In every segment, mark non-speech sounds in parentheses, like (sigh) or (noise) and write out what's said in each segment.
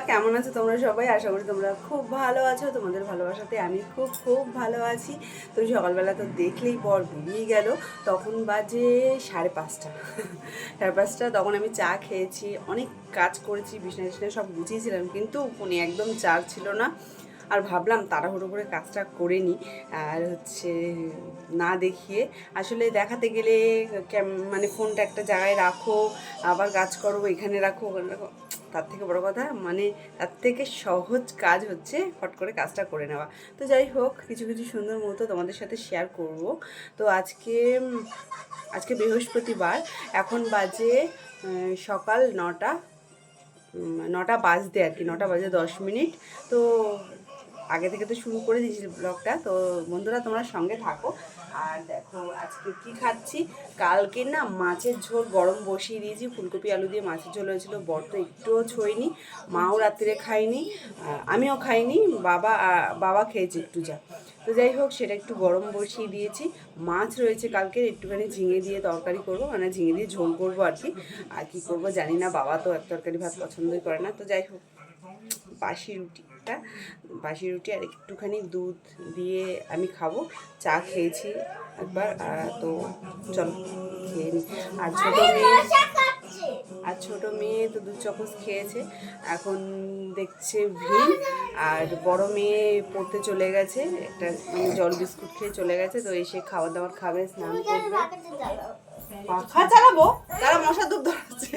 কেমন আছো তোমরা সবাই? আশা করি তোমরা খুব ভালো আছো। তোমাদের ভালোবাসাতে আমি খুব খুব ভালো আছি। তো সকালবেলা তো দেখলেই পর বেরিয়ে গেল। তখন বাজে সাড়ে পাঁচটা। (laughs) সাড়ে পাঁচটা, তখন আমি চা খেয়েছি, অনেক কাজ করেছি, বিছনা টিছনা সব গুছিয়েছিলাম, কিন্তু ফোনে একদম চার্জ ছিল না। আর ভাবলাম তাড়াহুড়ো করে কাজটা করে নিই। আর হচ্ছে না দেখিয়ে আসলে দেখাতে গেলে মানে ফোনটা একটা জায়গায় রাখো, আবার কাজ করো, এখানে রাখো, ওখানে রাখো। তার থেকে বড় কথা মানে তার থেকে সহজ কাজ হচ্ছে ফট করে কাজটা করে নেওয়া। তো যাই হোক, কিছু কিছু সুন্দর মুহূর্ত তোমাদের সাথে শেয়ার করব। তো আজকে আজকে বৃহস্পতিবার, এখন বাজে সকাল নটা নটা বাজতে আর কি, নটা বাজে দশ মিনিট। তো আগে থেকে তো শুরু করে দিয়েছি ব্লগটা তো বন্ধুরা তোমরা সঙ্গে থাকো। আর দেখো আজকে কি খাচ্ছি? কালকে না মাছের ঝোল গরম বসিয়ে দিয়েছি। ফুলকপি, আলু দিয়ে মাছের ঝোল হয়েছিল। বর তো একটুও ছইনি মাও রাত্রে খাইনি আমিও খাইনি, বাবা বাবা খেয়েছে একটু যা। তো যাই হোক, সেটা একটু গরম বসিয়ে দিয়েছি। মাছ রয়েছে কালকে, একটুখানি ঝিঙে দিয়ে তরকারি করব মানে ঝিঙে দিয়ে ঝোল করব আর কি। আর কি করব জানি না, বাবা তো এক তরকারি ভাত পছন্দই করে না। তো যাই হোক, বাসি রুটিটা বাসি রুটি আর একটুখানি দুধ দিয়ে আমি খাব। চা খেয়েছি একবার তো চলো খেয়ে নিই আর ছোটো মেয়ে আর ছোটো মেয়ে তো দু চামচ খেয়েছে। এখন দেখছে ভিন আর বড় মেয়ে পড়তে চলে গেছে। একটা মানে জল বিস্কুট খেয়ে চলে গেছে তো এসে খাবার দাবার খাবে স্নান করবে। পাখা চালাবো? তারা মশা দুধ ধরাচ্ছে।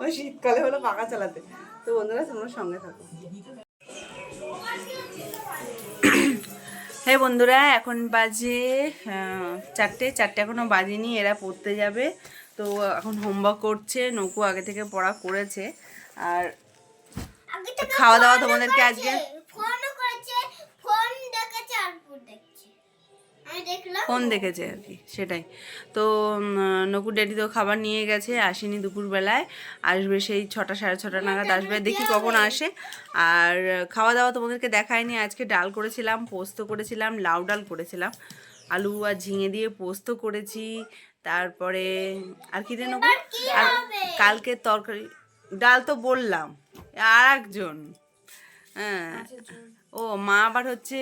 ওই শীতকালে হলো পাখা চালাতে। তো বন্ধুরা তোমরা সঙ্গে থাকো। হ্যাঁ বন্ধুরা এখন বাজে চারটে চারটে এখনও বাজেনি এরা পড়তে যাবে। তো এখন হোমওয়ার্ক করছে নৌকু আগে থেকে পড়া করেছে। আর খাওয়া দাওয়া তোমাদেরকে আজকে ফোন দেখেছে আর কি সেটাই। তো উম, নকু ড্যাডি তো খাবার নিয়ে গেছে আসেনি দুপুরবেলায়। আসবে সেই ছটা সাড়ে ছটা নাগাদ আসবে দেখি কখন আসে। আর খাওয়া দাওয়া তোমাদেরকে দেখায়নি আজকে ডাল করেছিলাম পোস্ত করেছিলাম লাউ ডাল করেছিলাম। আলু আর ঝিঙে দিয়ে পোস্ত করেছি তারপরে আর কি যেন? আর কালকে তরকারি ডাল তো বললাম আর একজন হ্যাঁ ও মা আবার হচ্ছে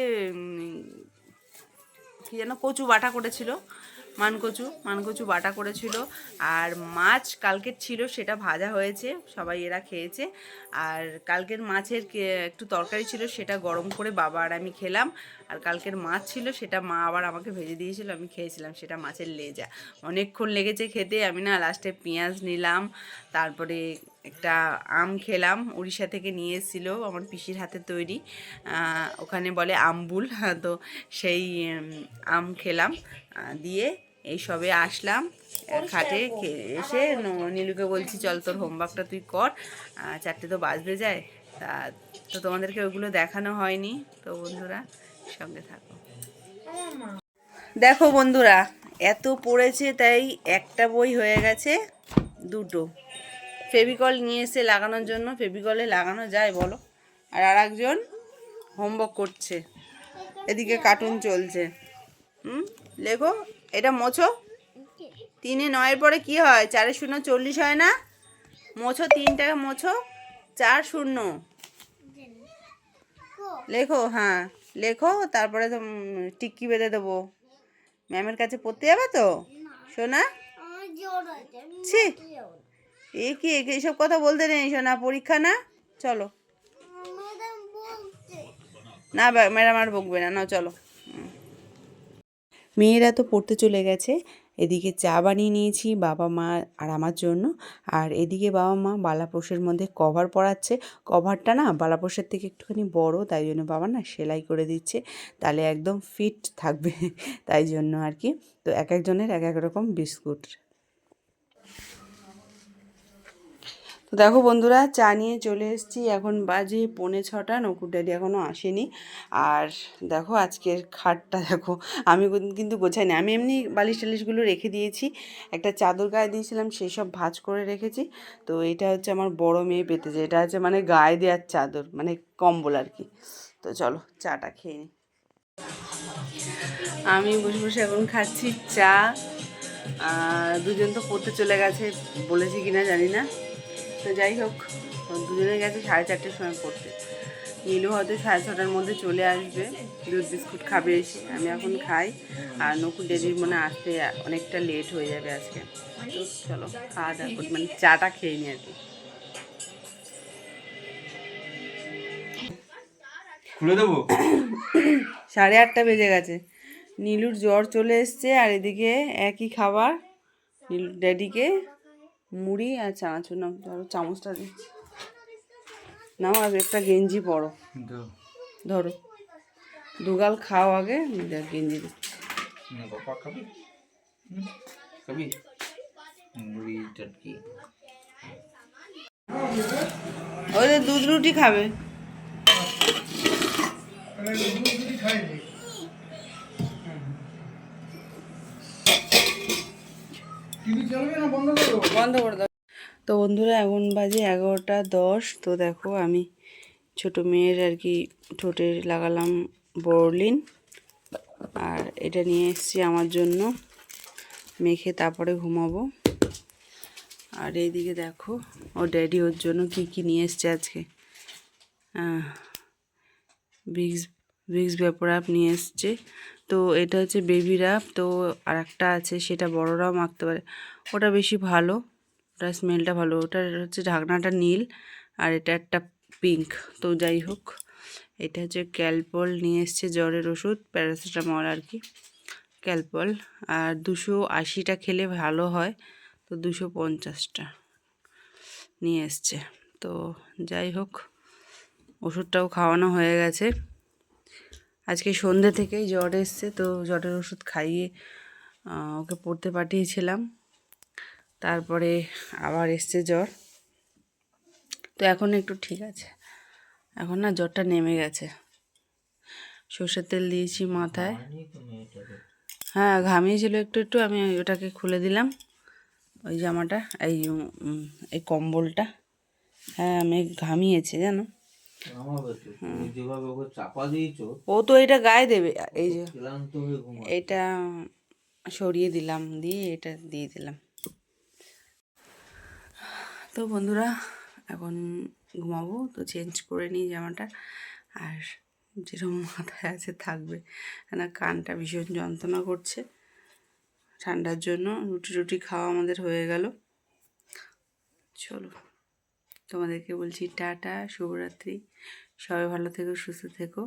কি যেন কচু বাটা করেছিল, মানকচু মানকচু বাটা করেছিল। আর মাছ কালকের ছিল, সেটা ভাজা হয়েছে, সবাই এরা খেয়েছে। আর কালকের মাছের একটু তরকারি ছিল, সেটা গরম করে বাবা আর আমি খেলাম। আর কালকের মাছ ছিল, সেটা মা আবার আমাকে ভেজে দিয়েছিল, আমি খেয়েছিলাম, সেটা মাছের লেজা। অনেকক্ষণ লেগেছে খেতে, আমি না লাস্টে পেঁয়াজ নিলাম, তারপরে একটা আম খেলাম উড়িষ্যা থেকে নিয়ে এসেছিল আমার পিসির হাতে তৈরি। ওখানে বলে আমবুল তো সেই আম খেলাম দিয়ে এই সবে আসলাম খাটে এসে নীলুকে বলছি চল তোর হোমওয়ার্কটা তুই কর চারটে তো বাজতে যায়। তা তো তোমাদেরকে ওগুলো দেখানো হয়নি তো বন্ধুরা সঙ্গে থাকো। দেখো বন্ধুরা এত পড়েছে তাই একটা বই হয়ে গেছে দুটো। ফেভিকল নিয়ে এসে লাগানোর জন্য ফেভিকলে লাগানো যায়, বলো। আর আর একজন হোমওয়ার্ক করছে। এদিকে কার্টুন চলছে। হুম? লেখো, এটা মোছো? তিনে নয়ের পরে কি হয়? চারে শূন্য চল্লিশ হয় না? মোছো, তিনটাকে মোছো, চার শূন্য। লেখো হ্যাঁ লেখো, তারপরে তো টিক্কি বেঁধে দেবো। ম্যামের কাছে পড়তে যাবে তো? শোনা ছি এ কি এইসব কথা বলতে নেই না পরীক্ষা না? চলো। না ম্যাডাম আর বকবে না না চলো। মেয়েরা তো পড়তে চলে গেছে। এদিকে চা বানিয়ে নিয়েছি বাবা মা আর আমার জন্য। আর এদিকে বাবা মা বালাপোষের মধ্যে কভার পরাচ্ছে। কভারটা না বালাপোষের থেকে একটুখানি বড় তাই জন্য বাবা না সেলাই করে দিচ্ছে। তাহলে একদম ফিট থাকবে তাই জন্য আর কি। তো এক একজনের এক এক রকম বিস্কুট। তো দেখো বন্ধুরা, চা নিয়ে চলে এসেছি। এখন বাজে পৌনে ছটা, নকুর ড্যাডি এখনও আসেনি। আর দেখো আজকের খাটটা, দেখো, আমি কিন্তু- গোছাইনি আমি এমনি বালিশ টালিশগুলো রেখে দিয়েছি। একটা চাদর গায়ে দিয়েছিলাম, সেই সব ভাঁজ করে রেখেছি। তো এটা হচ্ছে আমার বড় মেয়ে পেতেছে এটা হচ্ছে মানে গায়ে দেওয়ার চাদর মানে কম্বল আর কি। তো চলো, চাটা খেয়ে নিই আমি বসে বসে এখন খাচ্ছি চা। দুজন তো পড়তে চলে গেছে, বলেছি কিনা জানি না। তো যাই হোক দুজনে গেছে সাড়ে চারটের সময় পড়তে। নীলু হয়তো সাড়ে ছটার মধ্যে চলে আসবে দুধ বিস্কুট খাবে এসে আমি এখন খাই। আর নকুল ডেডির মনে আসতে অনেকটা লেট হয়ে যাবে আজকে। তো চলো খাওয়া দাওয়া করি মানে চাটা খেয়ে নি আর কি। খুলে দেবো? সাড়ে আটটা বেজে গেছে। নীলুর জ্বর চলে এসছে আর এদিকে একই খাবার নীলুর ড্যাডিকে মুড়ি আর চানাচুর নাম ধরো চামচটা দিচ্ছি নাও আর একটা গেঞ্জি পরো। ধরো। দুগাল খাও আগে দেখ গেঞ্জি দিচ্ছি খাবি? হুম? মুড়ি চটকি ওই যে দুধ রুটি খাবে। তো বন্ধুরা, এখন বাজে এগারোটা দশ। তো দেখো, আমি ছোট মেয়ের আর কি ঠোঁটে লাগালাম বরলিন। আর এটা নিয়ে এসেছি আমার জন্য। মেখে তারপরে ঘুমাবো। আর এইদিকে দেখো ও ড্যাডি ওর জন্য কি কি নিয়ে এসছে আজকে। বিক্স ভ্যাপর অ্যাপ নিয়ে এসছে। তো এটা হচ্ছে বেবি র্যাপ তো আর একটা আছে, সেটা বড়রাও মাখতে পারে। ওটা বেশি ভালো ওটা স্মেলটা ভালো। ওটার হচ্ছে ঢাকনাটা নীল, আর এটা একটা পিঙ্ক তো যাই হোক, এটা হচ্ছে ক্যালপল নিয়ে এসছে জ্বরের ওষুধ, প্যারাসিটামল আর কি, ক্যালপল। আর দুশো আশিটা খেলে ভালো হয়, তো দুশো পঞ্চাশটা নিয়ে এসছে। তো যাই হোক, ওষুধটাও খাওয়ানো হয়ে গেছে। আজকে সন্ধ্যে থেকেই জ্বর এসছে, তো জ্বরের ওষুধ খাইয়ে ওকে পড়তে পাঠিয়েছিলাম। তারপরে আবার এসছে জ্বর। তো এখন একটু ঠিক আছে। এখন না জ্বরটা নেমে গেছে। সর্ষের তেল দিয়েছি মাথায়। হ্যাঁ ঘামিয়েছিল একটু একটু, আমি ওটাকে খুলে দিলাম। ওই জামাটা, এই এই কম্বলটা। হ্যাঁ আমি ঘামিয়েছে, জানো? ও তো এটা গায়ে দেবে এই যে এটা সরিয়ে দিলাম দিয়ে এটা দিয়ে দিলাম। তো বন্ধুরা এখন ঘুমাবো তো চেঞ্জ করে নিই জামাটা। আর যেরকম মাথায় আছে থাকবে। কেন কানটা ভীষণ যন্ত্রণা করছে। ঠান্ডার জন্য রুটি রুটি খাওয়া আমাদের হয়ে গেল। চলো। তোমাদেরকে বলছি টাটা শুভরাত্রি। সবাই ভালো থেকো সুস্থ থেকো।